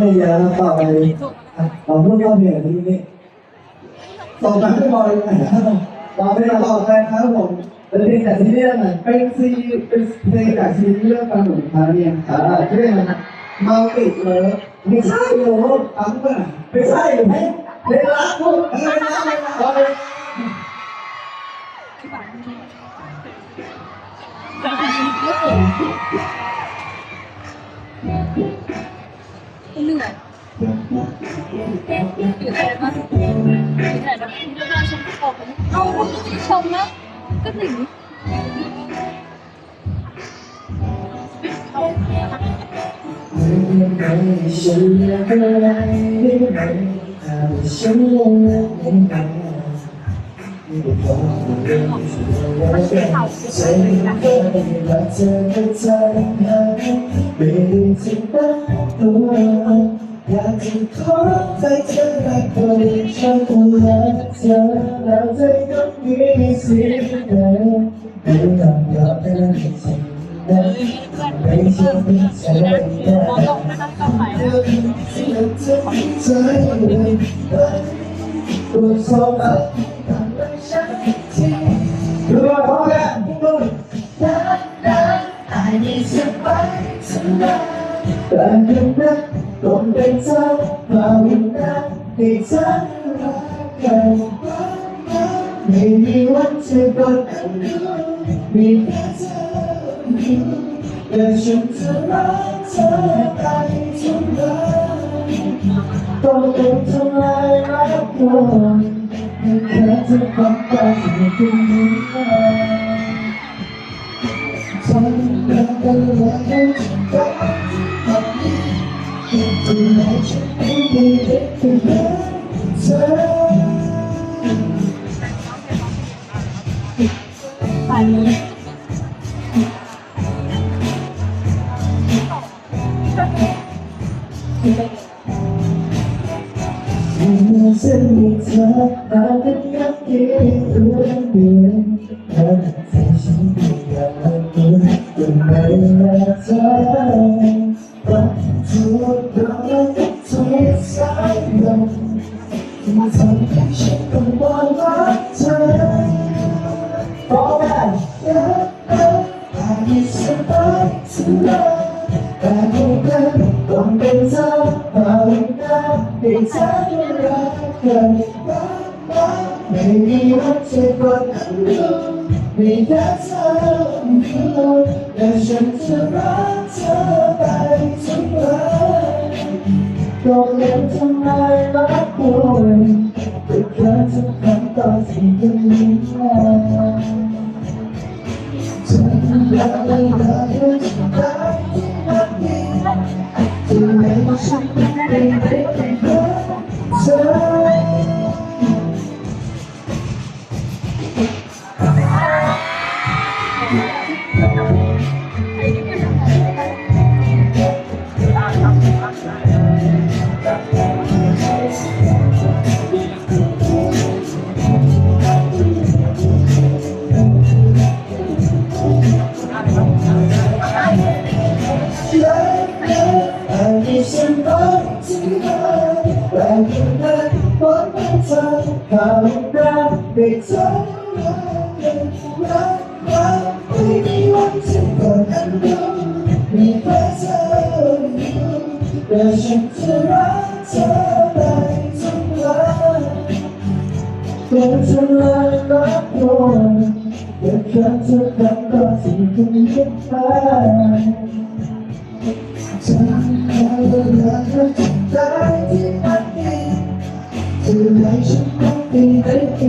ไม่เยอะต่อไปเราพูดยอดเหนือที่นี่ต่อไปไม่บอยต่อไปต่อไปครับผมเป็นเพลงจากซีรีส์อะไรเป็นซีเป็นเพลงจากซีรีส์เรื่องปลาหนุ่มพาเรียนอ่าชื่ออะไรนะมัลติดเลิฟไม่ใช่โยปั๊มเมื่อไม่ใช่เพลงเพลงรักพวกเพลงรักเพลงรัก อยู่ไหนบ้างที่ชมเอาชมนะก็ถึงฉันอยากอะไรได้ไหมถ้ฉันลงไม่ได้ไม่บอกเรื่องที่เราไว้กันใจไม่รักเธอแค่ใจหายไม่ได้ที่ตั้งตัว อยากจะขอใจเธอรักคนฉันคนรักเธอแล้วใจก็มีสิ่งใดไม่ต้องยอมเป็นสิ่งใดไม่ใช่ใจมองตรงนะคะต้องไปดูว่าพ่อแม่ดู แต่ยังรักต้องเป็นเจ้าภาวินาให้เธอรักกันไม่มีวันจะกดอันดูมีแค่เธออยู่และฉันจะรักเธอไปทุกวันต้องเป็นทำลายรักคนแค่เธอความตายที่คุณ ด็กเป็นเธอไปเลยฉันมีเธอมาเป็นยักษ์ายสบายแต่คงเป็นต้องเป็นเธอภาวนาให้เธอรักกันรักรักไม่มีวันจะกดอันดูมีแต่เธออยู่และฉันจะรักเธอไปทุกวันก็เล่นทำลายรักคุณแต่เธอจะทำต่อสิ่งที่มีแค่ฉันอ ไม่ แต่ยังไม่พบเธอข่าวรักให้เธอรักกันรักรักไม่มีวันจะกดอันดูมีแค่เธออยู่แต่ฉันจะรักเธอไปทุกวันตัวฉันเลยรักคนแต่แค่เธอทำต่อสิ่งที่คิดไปฉันขอเวลาเธอจะได้ที่มันดี จะให้ฉันต้องไป